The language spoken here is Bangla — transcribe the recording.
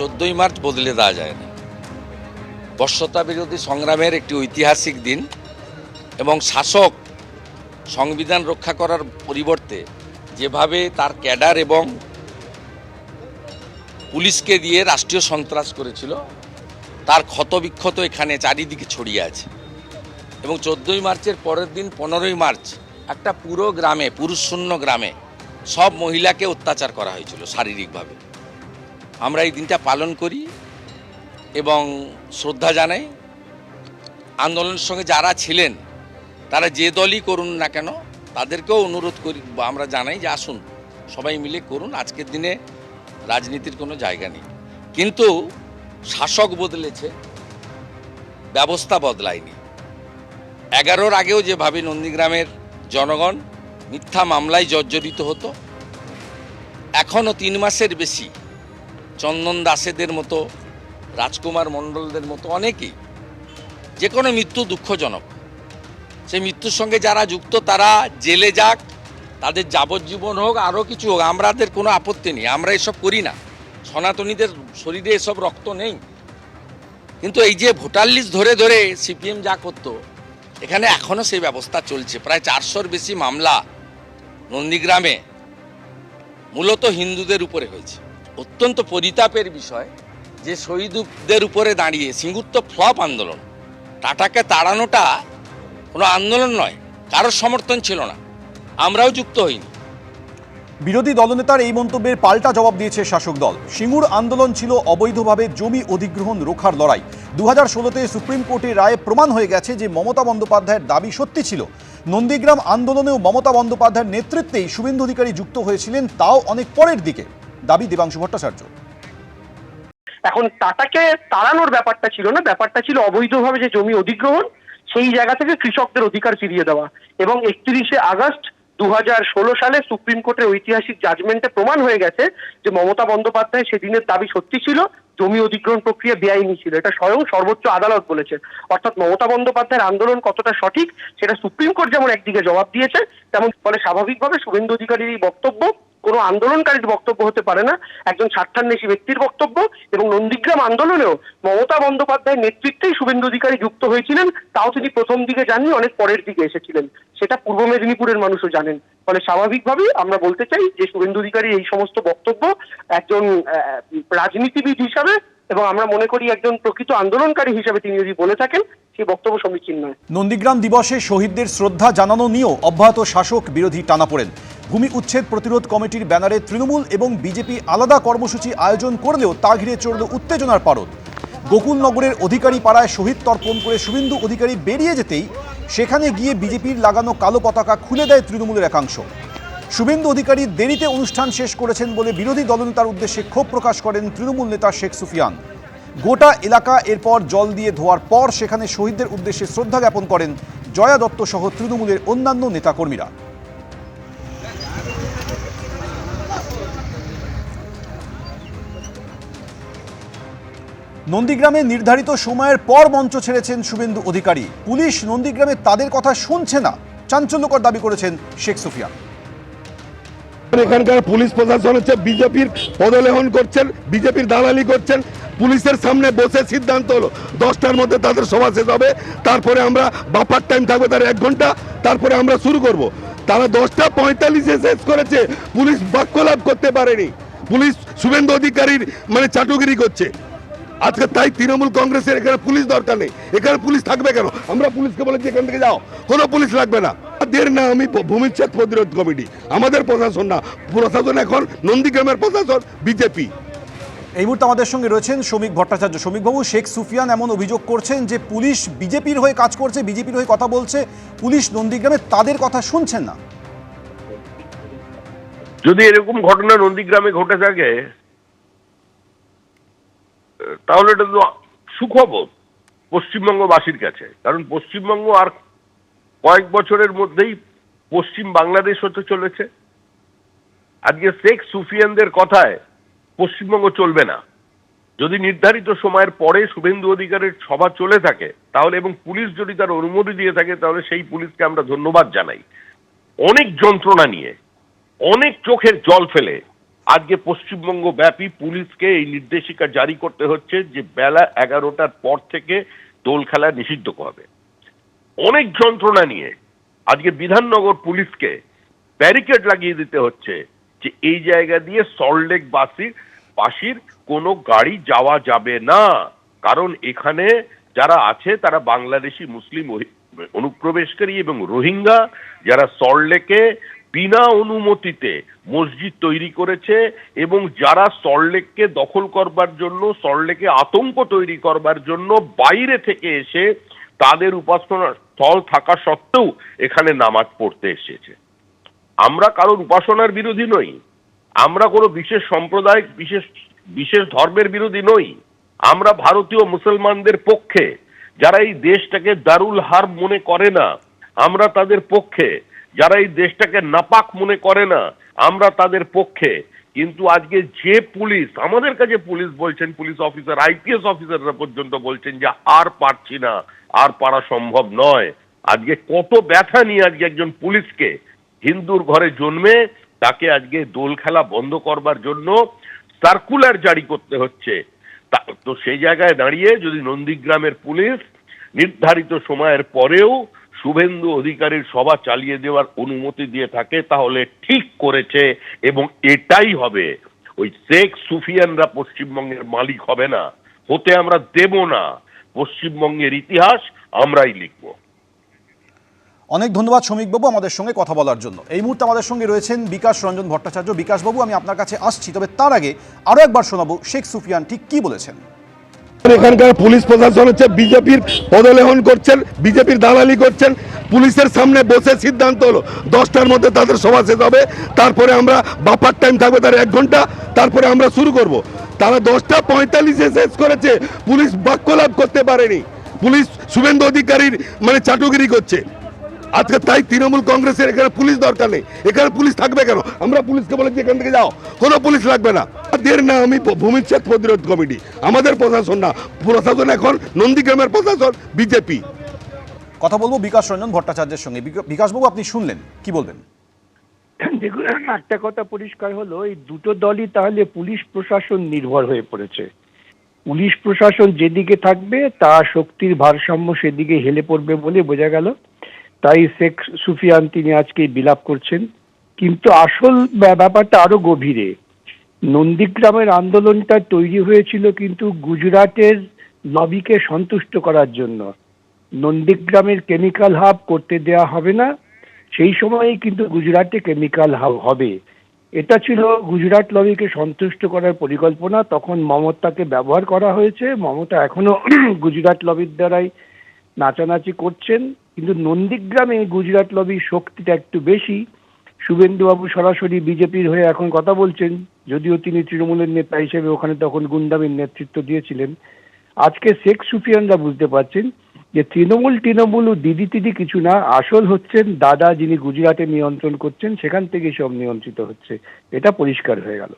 চোদ্দই মার্চ বদলে দেওয়া যায় না। বর্ষতা বিরোধী সংগ্রামের একটি ঐতিহাসিক দিন এবং শাসক সংবিধান রক্ষা করার পরিবর্তে যেভাবে তার ক্যাডার এবং পুলিশকে দিয়ে রাষ্ট্রীয় সন্ত্রাস করেছিল, তার ক্ষতবিক্ষত এখানে চারিদিকে ছড়িয়ে আছে। এবং চোদ্দোই মার্চের পরের দিন, পনেরোই মার্চ, একটা পুরো গ্রামে, পুরুষশূন্য গ্রামে সব মহিলাকে অত্যাচার করা হয়েছিল শারীরিকভাবে। আমরা এই দিনটা পালন করি এবং শ্রদ্ধা জানাই। আন্দোলনের সঙ্গে যারা ছিলেন, তারা যে দলই করুন না কেন, তাদেরকেও অনুরোধ করি, আমরা জানাই যে আসুন, সবাই মিলে করুন, আজকের দিনে রাজনীতির কোনো জায়গা নেই। কিন্তু শাসক বদলেছে, ব্যবস্থা বদলায়নি। এগারোর আগেও যেভাবে নন্দীগ্রামের জনগণ মিথ্যা মামলায় জর্জরিত হতো, এখনও তিন মাসের বেশি চন্দন দাসেদের মতো, রাজকুমার মণ্ডলদের মতো অনেকেই যে কোনো মৃত্যু দুঃখজনক। সেই মৃত্যুর সঙ্গে যারা যুক্ত, তারা জেলে যাক, তাদের যাবজ্জীবন হোক, আরও কিছু হোক আমাদের কোনো আপত্তি নেই, আমরা এসব করি না। সনাতনীদের শরীরে এসব রক্ত নেই। কিন্তু এই যে ভোটার লিস্ট ধরে ধরে সিপিএম যা করতো, এখানে এখনও সেই ব্যবস্থা চলছে। প্রায় চারশোর বেশি মামলা নন্দীগ্রামে, মূলত হিন্দুদের উপরে হয়েছে। অত্যন্ত পরিতাপের বিষয় যে শহীদদের উপরে দাঁড়িয়ে সিঙ্গুর তো ফ্লপ আন্দোলন। টাটাকে তাড়ানোটা কোনো আন্দোলন নয়, কারোর সমর্থন ছিল না। আমরাও যুক্ত হইনি। বিরোধী দলনেতার এই মন্তব্যের পাল্টা জবাব দিয়েছে শাসক দল। সিঙ্গুর আন্দোলন ছিল অবৈধভাবে জমি অধিগ্রহণ রোখার লড়াই। দু হাজার ষোলোতে সুপ্রিম কোর্টের রায়ে প্রমাণ হয়ে গেছে যে মমতা বন্দ্যোপাধ্যায়ের দাবি সত্যি ছিল। নন্দীগ্রাম আন্দোলনেও মমতা বন্দ্যোপাধ্যায়ের নেতৃত্বেই শুভেন্দু অধিকারী যুক্ত হয়েছিলেন তাও অনেক পরের দিকে। দাবি দেবাংশু ভট্টাচার্য। এখন টাটাকে তাড়ানোর ব্যাপারটা ছিল না, ব্যাপারটা ছিল অবৈধভাবে যে জমি অধিগ্রহণ, সেই জায়গা থেকে কৃষকদের অধিকার ফিরিয়ে দেওয়া এবং একত্রিশে আগস্ট দু সালে সুপ্রিম কোর্টের ঐতিহাসিক জাজমেন্টে প্রমাণ হয়ে গেছে যে মমতা বন্দ্যোপাধ্যায় সেদিনের দাবি সত্যি ছিল, জমি অধিগ্রহণ প্রক্রিয়া বেআইনি ছিল। এটা স্বয়ং সর্বোচ্চ আদালত বলেছে। অর্থাৎ মমতা বন্দ্যোপাধ্যায়ের আন্দোলন কতটা সঠিক, সেটা সুপ্রিম কোর্ট যেমন একদিকে জবাব দিয়েছে, তেমন ফলে স্বাভাবিকভাবে শুভেন্দু অধিকারীর এই বক্তব্য কোনো আন্দোলনকারীর বক্তব্য হতে পারে না। একজন স্বার্থান্বেষী ব্যক্তির বক্তব্য এবং নন্দীগ্রাম আন্দোলনেও মমতা বন্দ্যোপাধ্যায়ের নেতৃত্বেই শুভেন্দু অধিকারী যুক্ত হয়েছিলেন। তাও তিনি প্রথম দিকে যাননি, অনেক পরের দিকে এসেছিলেন। সেটা পূর্ব মেদিনীপুরের মানুষও জানেন। ফলে স্বাভাবিকভাবেই আমরা বলতে চাই যে শুভেন্দু অধিকারী এই সমস্ত বক্তব্য একজন রাজনীতিবিদ হিসাবে এবং আমরা মনে করি একজন প্রকৃত আন্দোলনকারী হিসাবে তিনি যদি বলে থাকেন সেই বক্তব্য সমীচীন নয়। নন্দীগ্রাম দিবসে শহীদদের শ্রদ্ধা জানানো নিয়েও অব্যাহত শাসক বিরোধী টানাপোড়েন ভূমি উচ্ছেদ প্রতিরোধ কমিটির ব্যানারে তৃণমূল এবং বিজেপি আলাদা কর্মসূচি আয়োজন করলেও তা ঘিরে চড়ল উত্তেজনার পারদ। গোকুলনগরের অধিকারী পাড়ায় শহীদ তর্পণ করে শুভেন্দু অধিকারী বেরিয়ে যেতেই সেখানে গিয়ে বিজেপির লাগানো কালো পতাকা খুলে দেয় তৃণমূলের একাংশ। শুভেন্দু অধিকারী দেরিতে অনুষ্ঠান শেষ করেছেন বলে বিরোধী দলনেতার উদ্দেশ্যে ক্ষোভ প্রকাশ করেন তৃণমূল নেতা শেখ সুফিয়ান। গোটা এলাকা এরপর জল দিয়ে ধোয়ার পর সেখানে শহীদদের উদ্দেশ্যে শ্রদ্ধা জ্ঞাপন করেন জয়া দত্ত সহ তৃণমূলের অন্যান্য নেতাকর্মীরা। নন্দীগ্রামে নির্ধারিত সময়ের পর মঞ্চ ছেড়েছেন শুভেন্দু অধিকারী। পুলিশ নন্দীগ্রামে তাদের কথা শুনছে না, চাঞ্চল্যকর দাবি করেছেন শেখ সুফিয়ান। এখানকার পুলিশ প্রশাসন হচ্ছে বিজেপির পদলেহন করছেন, বিজেপির দালালি করছেন পুলিশের সামনে বসে সিদ্ধান্ত হলো। দশটার মধ্যে তাদের সভা শেষ হবে। তারপরে আমরা বাপার টাইম থাকবে তার এক ঘণ্টা। তারপরে আমরা শুরু করব। তারা দশটা পঁয়তাল্লিশে শেষ করেছে। পুলিশ বাক্য লাভ করতে পারেনি। পুলিশ শুভেন্দু অধিকারীর মানে চাটুগিরি করছে। আজকে তাই তৃণমূল কংগ্রেসের এখানে পুলিশ দরকার নেই। এখানে পুলিশ থাকবে কেন? আমরা পুলিশকে বলেছি এখান থেকে যাও। কোনো পুলিশ লাগবে না। দের না, আমি ভূমিচ্ছেদ প্রতিরোধ কমিটি। আমাদের প্রশাসন না। প্রশাসন এখন নন্দীগ্রামের প্রশাসন, বিজেপি। এই মুহূর্তে আমাদের সঙ্গে রয়েছেন শ্রমিক ভট্টাচার্য। শ্রমিকবাবু, শেখ সুফিয়ান এমন অভিযোগ করছেন যে পুলিশ বিজেপির হয়ে কাজ করছে, বিজেপির হয়ে কথা বলছে, পুলিশ নন্দীগ্রামে তাদের কথা শুনছেন না। যদি এরকম ঘটনা নন্দীগ্রামে ঘটে থাকে, তাহলে এটা তো সুখবর পশ্চিমবঙ্গবাসীর কাছে। কারণ পশ্চিমবঙ্গ আর কয়েক বছরের মধ্যেই পশ্চিম বাংলাদেশ হতে চলেছে। আজকে শেখ সুফিয়ানদের কথায় পশ্চিমবঙ্গ চলবে না। যদি নির্ধারিত সময়ের পরে শুভেন্দু অধিকারের সভা চলে থাকে, তাহলে এবং পুলিশ যদি তার অনুমতি দিয়ে থাকে, তাহলে সেই পুলিশকে আমরা ধন্যবাদ জানাই। অনেক যন্ত্রণা নিয়ে, অনেক চোখের জল ফেলে আজকে পশ্চিমবঙ্গ ব্যাপী পুলিশকে এই নির্দেশিকা জারি করতে হচ্ছে যে বেলা এগারোটার পর থেকে দোল খেলা নিষিদ্ধ হবে। অনেক যন্ত্রণা নিয়ে আজকে বিধাননগর পুলিশকে ব্যারিকেড লাগিয়ে দিতে হচ্ছে যে এই জায়গা দিয়ে সল্টলেক বাসির বাসির কোনো গাড়ি যাওয়া যাবে না। কারণ এখানে যারা আছে, তারা বাংলাদেশি, মুসলিম অনুপ্রবেশকারী এবং রোহিঙ্গা, যারা সল্টলেকে বিনা অনুমতিতে মসজিদ তৈরি করেছে এবং যারা সল্টলেককে দখল করবার জন্য সল্টলেকে আতঙ্ক তৈরি করবার জন্য বাইরে থেকে এসে তাদের উপাসনা স্থল থাকা সত্ত্বেও এখানে নামাজ পড়তে এসেছে। আমরা কারোর উপাসনার বিরোধী নই। আমরা কোনো বিশেষ সম্প্রদায় বিশেষ বিশেষ ধর্মের বিরোধী নই। আমরা ভারতীয় মুসলমানদের পক্ষে, যারা এই দেশটাকে দারুল হার মনে করে না, আমরা তাদের পক্ষে, যারা এই দেশটাকে নাপাক মনে করে না, আমরা তাদের পক্ষে। কিন্তু আজকে যে পুলিশ, আমাদের কাছে পুলিশ বলছেন, পুলিশ অফিসার, আইপিএস অফিসাররা পর্যন্ত বলছেন যে আর পারছি না, আর পারা সম্ভব নয়। আজকে কত ব্যথা নিয়ে আজকে একজন পুলিশকে হিন্দুর ঘরে জন্মে তাকে আজকে দোল খেলা বন্ধ করবার জন্য সার্কুলার জারি করতে হচ্ছে। তা- সেই জায়গায় দাঁড়িয়ে যদি নন্দীগ্রামের পুলিশ নির্ধারিত সময়ের পরেও শুভেন্দু অধিকারীর সভা চালিয়ে দেওয়ার অনুমতি দিয়ে থাকে, তাহলে ঠিক করেছে এবং এটাই হবে। ওই শেখ সুফিয়ানরা পশ্চিমবঙ্গের মালিক হবে না। হতে আমরা দেব না। পশ্চিমবঙ্গের ইতিহাস আমরাই লিখব। অনেক ধন্যবাদ শ্রমিকবাবু আমাদের সঙ্গে কথা বলার জন্য। এই মুহূর্তে আমাদের সঙ্গে রয়েছেন বিকাশ রঞ্জন ভট্টাচার্য। বিকাশবাবু, আমি আপনার কাছে আসছি, তবে তার আগে আরও একবার শোনাবো শেখ সুফিয়ান ঠিক কি বলেছেন। এখানকার পুলিশ প্রশাসন হচ্ছে বিজেপির পদলেহন করছেন, বিজেপির দালালি করছেন, পুলিশের সামনে বসে সিদ্ধান্ত হলো, দশটার মধ্যে তাদের সভা শেষ হবে, তারপরে আমরা বাপার টাইম থাকবে তার এক ঘণ্টা, তারপরে আমরা শুরু করব। তারা দশটা পঁয়তাল্লিশে শেষ করেছে, পুলিশ বাক্য লাভ করতে পারেনি, পুলিশ শুভেন্দু অধিকারীর মানে চাটুগিরি করছে। আজকে তাই তৃণমূল কংগ্রেসের এখানে পুলিশ দরকার নেই। এখানে পুলিশ থাকবে কেন? আমরা পুলিশকে বলেছি এখান থেকে যাও। কোনো পুলিশ লাগবে না। দের না আমি ভূমিচ্ছেদ প্রতিরোধ কমিটি। আমাদের প্রশাসন না। প্রশাসন এখন নন্দীগ্রামের প্রশাসন বিজেপি। কথা বলব বিকাশ রঞ্জন ভট্টাচার্যের সঙ্গে। বিকা- বিকাশবাবু আপনি শুনলেন? কি বলবেন? দেখুন একটা কথা পরিষ্কার হলো এই দুটো দলই তাহলে পুলিশ প্রশাসন নির্ভর হয়ে পড়েছে। পুলিশ প্রশাসন যেদিকে থাকবে তা শক্তির ভারসাম্য সেদিকে হেলে পড়বে বলে বোঝা গেল। তাই শেখ সুফিয়ান তিনি আজকে বিলাপ করছেন। কিন্তু আসল ব্যাপারটা আরও গভীরে। নন্দীগ্রামের আন্দোলনটা তৈরি হয়েছিল কিন্তু গুজরাটের লবিকে সন্তুষ্ট করার জন্য। নন্দীগ্রামের কেমিক্যাল হাব করতে দেয়া হবে না, সেই সময়েই কিন্তু গুজরাটে কেমিক্যাল হাব হবে। এটা ছিল গুজরাট লবিকে সন্তুষ্ট করার পরিকল্পনা, তখন মমতাকে ব্যবহার করা হয়েছে। মমতা এখনও গুজরাট লবির দ্বারাই নাচানাচি করছেন। কিন্তু নন্দীগ্রামে গুজরাট লবির শক্তিটা একটু বেশি। শুভেন্দুবাবু সরাসরি বিজেপির হয়ে এখন কথা বলছেন, যদিও তিনি তৃণমূলের নেতা হিসেবে ওখানে তখন গুন্ডামির নেতৃত্ব দিয়েছিলেন। আজকে শেখ সুফিয়ানরা বুঝতে পারছেন যে তৃণমূল তৃণমূল ও দিদি তিদি কিছু না, আসল হচ্ছেন দাদা যিনি গুজরাটে নিয়ন্ত্রণ করছেন, সেখান থেকে সব নিয়ন্ত্রিত হচ্ছে। এটা পরিষ্কার হয়ে গেল।